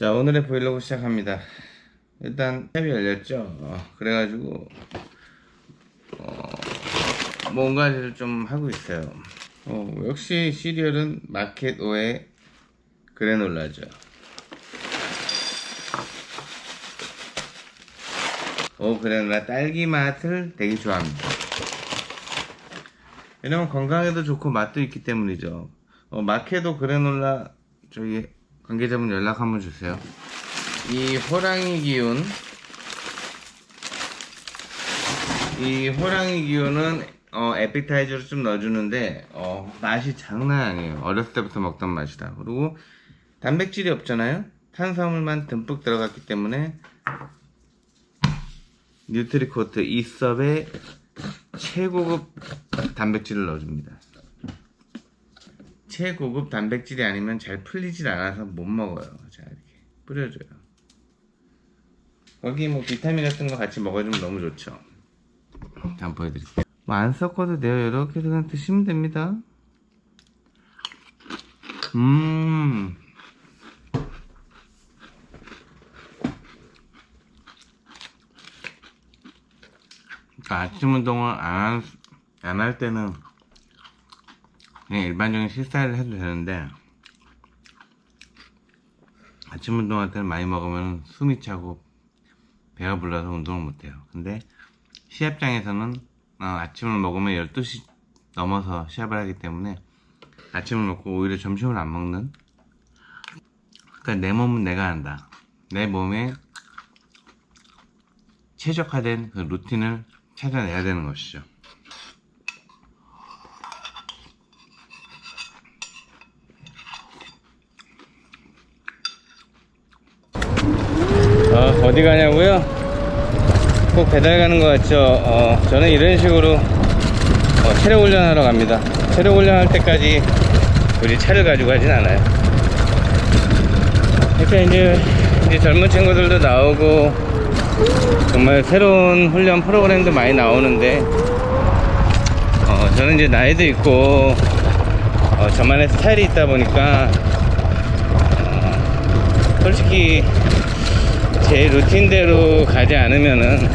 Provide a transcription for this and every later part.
자 오늘의 브이로그 시작합니다. 일단 탭이 열렸죠? 어, 그래가지고 어, 뭔가를 좀 하고 있어요. 어, 역시 시리얼은 마켓 오의 그래놀라죠. 오 그래놀라 딸기 맛을 되게 좋아합니다. 왜냐면 건강에도 좋고 맛도 있기 때문이죠. 어, 마켓오 그래놀라 저기 관계자분 연락 한번 주세요. 이 호랑이 기운, 이 호랑이 기운은 어, 에피타이저로 좀 넣어주는데 어, 맛이 장난 아니에요. 어렸을 때부터 먹던 맛이다. 그리고 단백질이 없잖아요. 탄수화물만 듬뿍 들어갔기 때문에 뉴트리코트 이섭에 최고급 단백질을 넣어줍니다. 최고급 단백질이 아니면 잘 풀리질 않아서 못 먹어요. 자 이렇게 뿌려줘요. 거기 뭐 비타민 같은 거 같이 먹어주면 너무 좋죠. 자, 한번 보여드릴게요. 뭐 안 섞어도 돼요. 이렇게 그냥 드시면 됩니다. 음. 아침 운동을 안할 때는 그냥 일반적인 식사를 해도 되는데 아침 운동할 때는 많이 먹으면 숨이 차고 배가 불러서 운동을 못해요. 근데 시합장에서는 어, 아침을 먹으면 12시 넘어서 시합을 하기 때문에 아침을 먹고 오히려 점심을 안 먹는? 그러니까 내 몸은 내가 한다. 내 몸에 최적화된 그 루틴을 찾아내야 되는 것이죠 어, 어디 가냐고요? 꼭 배달 가는 것 같죠? 어, 저는 이런 식으로 어, 체력 훈련하러 갑니다. 체력 훈련할 때까지 우리 차를 가지고 가진 않아요. 그러니까 이제, 이제 젊은 친구들도 나오고 정말 새로운 훈련 프로그램도 많이 나오는데 어, 저는 이제 나이도 있고 어, 저만의 스타일이 있다 보니까 어, 솔직히 제 루틴대로 가지 않으면은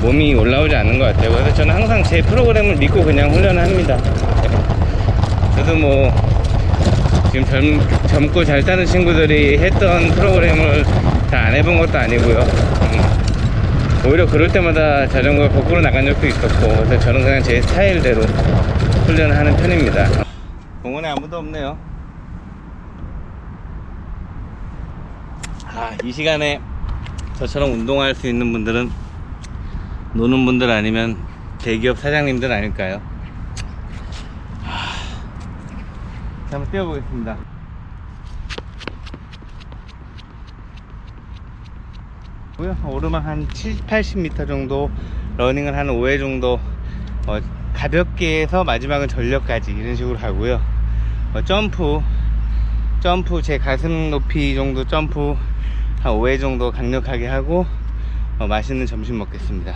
몸이 올라오지 않는 것 같아요. 그래서 저는 항상 제 프로그램을 믿고 그냥 훈련을 합니다. 저도 뭐 지금 젊, 젊고 잘 사는 친구들이 했던 프로그램을 다 안 해본 것도 아니고요. 음, 오히려 그럴 때마다 자전거가 거꾸로 나간 적도 있었고 그래서 저는 그냥 제 스타일대로 훈련을 하는 편입니다. 공원에 아무도 없네요. 아, 이 시간에 저처럼 운동할 수 있는 분들은 노는 분들 아니면 대기업 사장님들 아닐까요? 아, 자, 한번 뛰어보겠습니다. 오르막 한 7, 80m 정도 러닝을 한 5회 정도 어, 가볍게 해서 마지막은 전력까지 이런 식으로 하고요. 어, 점프 점프 제 가슴 높이 정도 점프 한 5회 정도 강력하게 하고 어, 맛있는 점심 먹겠습니다.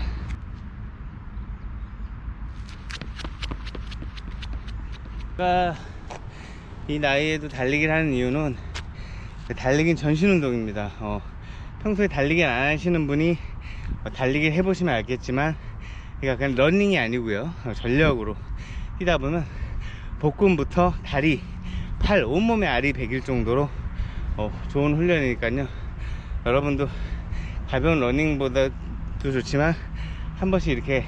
제가 이 나이에도 달리기를 하는 이유는 달리기는 전신 운동입니다. 어, 평소에 달리기를 안 하시는 분이 어, 달리기를 해보시면 알겠지만 그러니까 그냥 러닝이 아니고요. 어, 전력으로 뛰다 보면 복근부터 다리, 팔, 온몸의 알이 배길 정도로 어, 좋은 훈련이니까요. 여러분도 가벼운 러닝보다도 좋지만 한 번씩 이렇게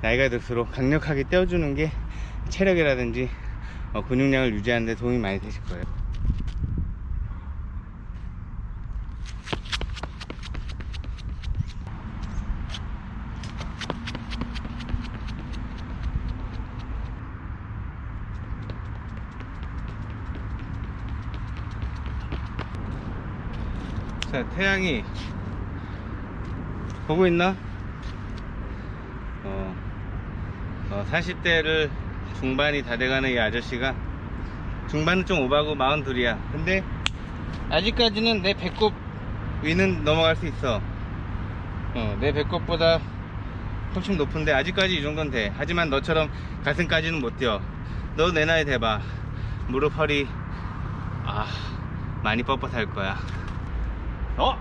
나이가 들수록 강력하게 떼어주는 게 체력이라든지 어, 근육량을 유지하는 데 도움이 많이 되실 거예요. 자, 태양이 보고 있나? 어, 어 40대를 중반이 다 돼가는 이 아저씨가 중반은 좀 오바고 42이야. 근데 아직까지는 내 배꼽 위는 넘어갈 수 있어. 어, 내 배꼽보다 훨씬 높은데 아직까지 이 정도는 돼. 하지만 너처럼 가슴까지는 못 뛰어. 너 내 나이 돼봐. 무릎 허리 아 많이 뻣뻣할 거야. 더!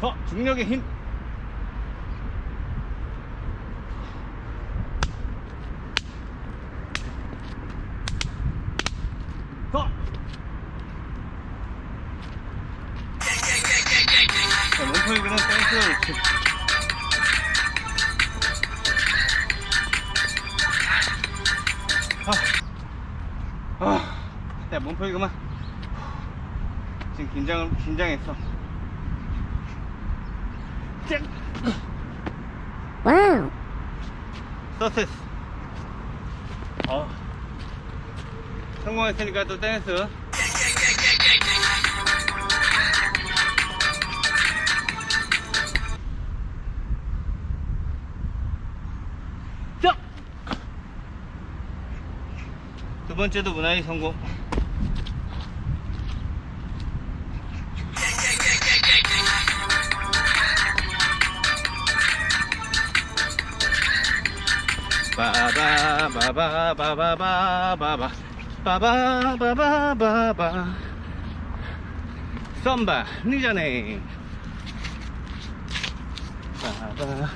더! 중력의 힘! 더! 자, 몸풀 땡스 이렇게. 아, 아, 야 몸풀기 그만. 지금 긴장을 긴장했어. 짠. 와우. 서세스. 어. 성공했으니까 또 댄스. 자. 두 번째도 무난히 성공. 바바바바바바바바 바바바바바바 썸바 니자네 바바.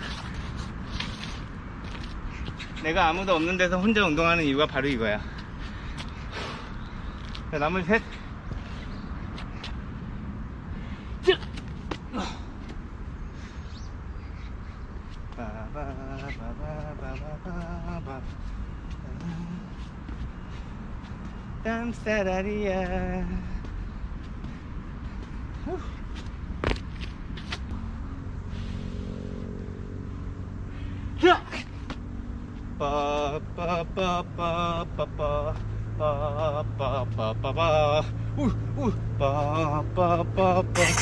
내가 아무도 없는 데서 혼자 운동하는 이유가 바로 이거야. 자 나머지 셋 바바바바바바바 땀싸라리야 후. 자! 빠빠빠빠빠빠 빠빠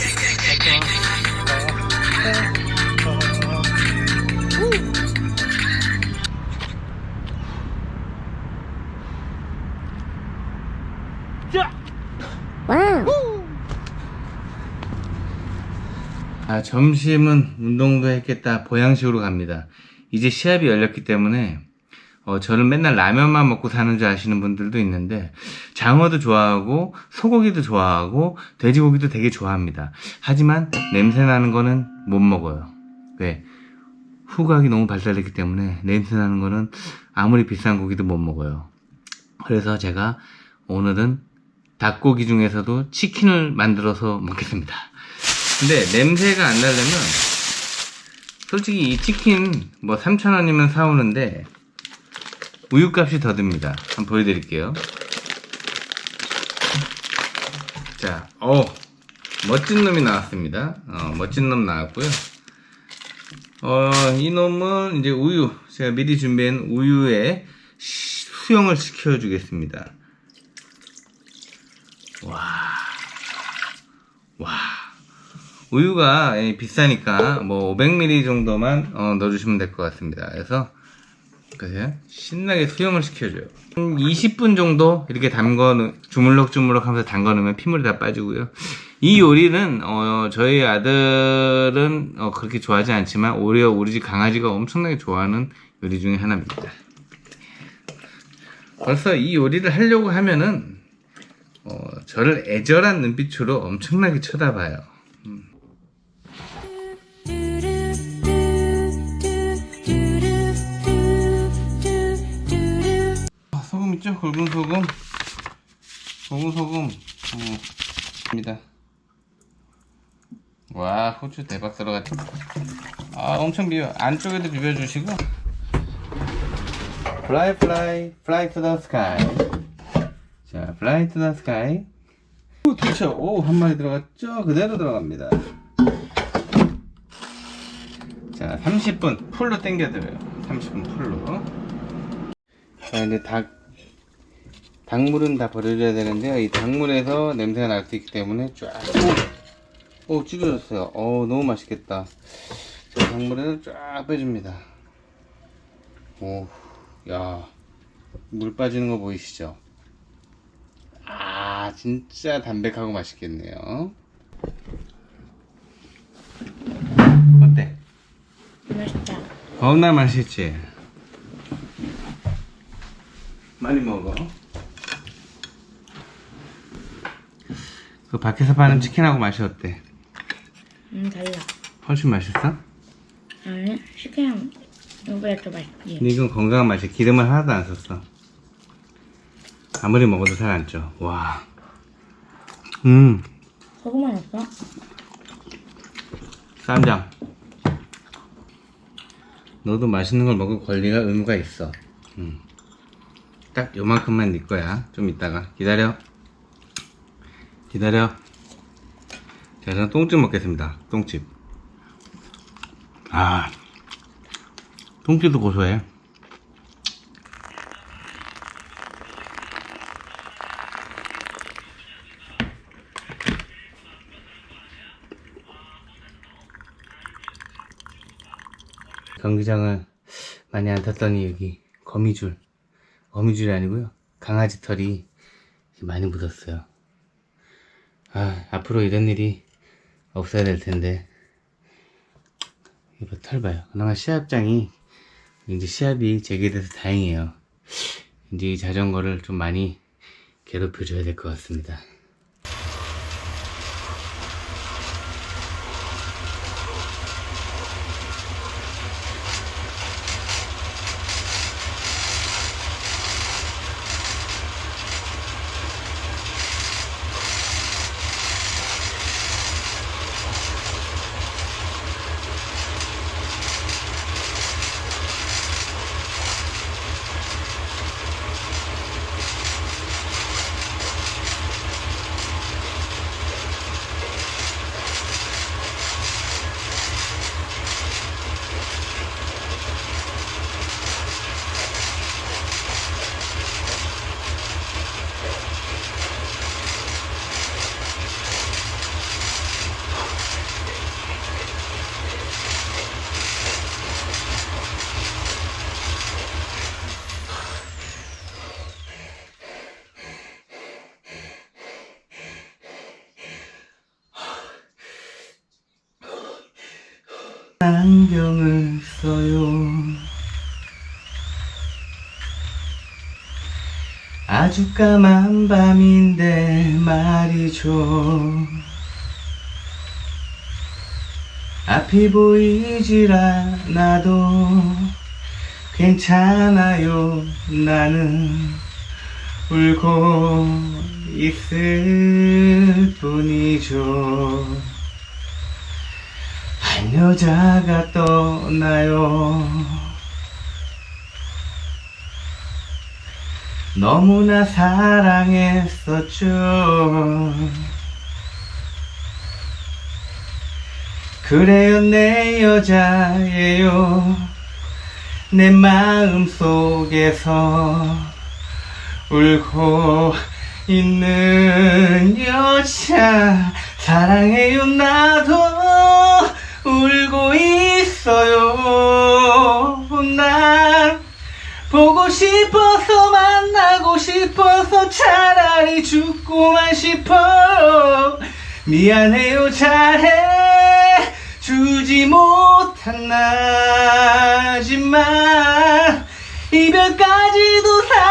아, 점심은 운동도 했겠다. 보양식으로 갑니다. 이제 시합이 열렸기 때문에, 어, 저는 맨날 라면만 먹고 사는 줄 아시는 분들도 있는데, 장어도 좋아하고, 소고기도 좋아하고, 돼지고기도 되게 좋아합니다. 하지만, 냄새 나는 거는 못 먹어요. 왜? 후각이 너무 발달했기 때문에, 냄새 나는 거는 아무리 비싼 고기도 못 먹어요. 그래서 제가 오늘은 닭고기 중에서도 치킨을 만들어서 먹겠습니다. 근데 냄새가 안 나려면 솔직히 이 치킨 뭐 3,000원이면 사오는데 우유값이 더 듭니다. 한번 보여드릴게요. 자, 어 멋진 놈이 나왔습니다. 어, 멋진 놈 나왔고요. 어, 이 놈은 이제 우유 제가 미리 준비한 우유에 시- 수영을 시켜주겠습니다. 와, 와. 우유가 예, 비싸니까 뭐 500ml 정도만 어, 넣어주시면 될 것 같습니다. 그래서 그래서 신나게 수영을 시켜줘요. 한 20분 정도 이렇게 담궈 놓- 주물럭주물럭 하면서 담궈 놓으면 핏물이 다 빠지고요. 이 요리는 어, 저희 아들은 어, 그렇게 좋아하지 않지만 오히려 우리 집 강아지가 엄청나게 좋아하는 요리 중에 하나입니다. 벌써 이 요리를 하려고 하면은 어, 저를 애절한 눈빛으로 엄청나게 쳐다봐요. 굵은 소금. 굵은 소금. 어, 입니다. 와, 후추 대박 들어갔죠? 아, 엄청 비벼. 안쪽에도 비벼주시고. Fly, fly, fly to the sky. 자, fly to the sky. 오, 두쳐. 오, 한 마리 들어갔죠? 그대로 들어갑니다. 자, 30분 풀로 당겨드려요. 30분 풀로. 자, 이제 닭, 닭물은 다 버려줘야 되는데요. 이 닭물에서 냄새가 날 수 있기 때문에 쫙. 오, 오 찢어졌어요. 어 너무 맛있겠다. 자, 닭물에서 쫙 빼줍니다. 오, 야. 물 빠지는 거 보이시죠? 아, 진짜 담백하고 맛있겠네요. 어때? 맛있다. 겁나 맛있지? 많이 먹어. 그 밖에서 파는 치킨하고 맛이 어때? 음 달라. 훨씬 맛있어? 아니 치킨 이거보다 더 맛있지. 근데 이건 건강한 맛이야. 기름을 하나도 안 썼어. 아무리 먹어도 살 안 쪄. 와. 음, 소금만 없어? 쌈장. 너도 맛있는 걸 먹을 권리가 의무가 있어. 음. 딱 요만큼만 네 거야. 좀 이따가. 기다려. 기다려. 자, 저는 똥집 먹겠습니다. 똥집. 아. 똥집도 고소해. 경기장을 많이 안 탔더니 여기 거미줄 거미줄이 아니고요 강아지 털이 많이 묻었어요 아 앞으로 이런 일이 없어야 될 텐데. 이거 털 봐요. 그나마 시합장이 이제 시합이 재개돼서 다행이에요. 이제 이 자전거를 좀 많이 괴롭혀줘야 될 것 같습니다 안경을 써요. 아주 까만 밤인데 말이죠. 앞이 보이질 않아도 괜찮아요. 나는 울고 있을 뿐이죠. 한 여자가 떠나요. 너무나 사랑했었죠. 그래요, 내 여자예요. 내 마음 속에서 울고 있는 여자. 사랑해요, 나도 있어요. 난 보고 싶어서 만나고 싶어서 차라리 죽고만 싶어. 미안해요, 잘해. 주지 못한 나지만 이별까지도 사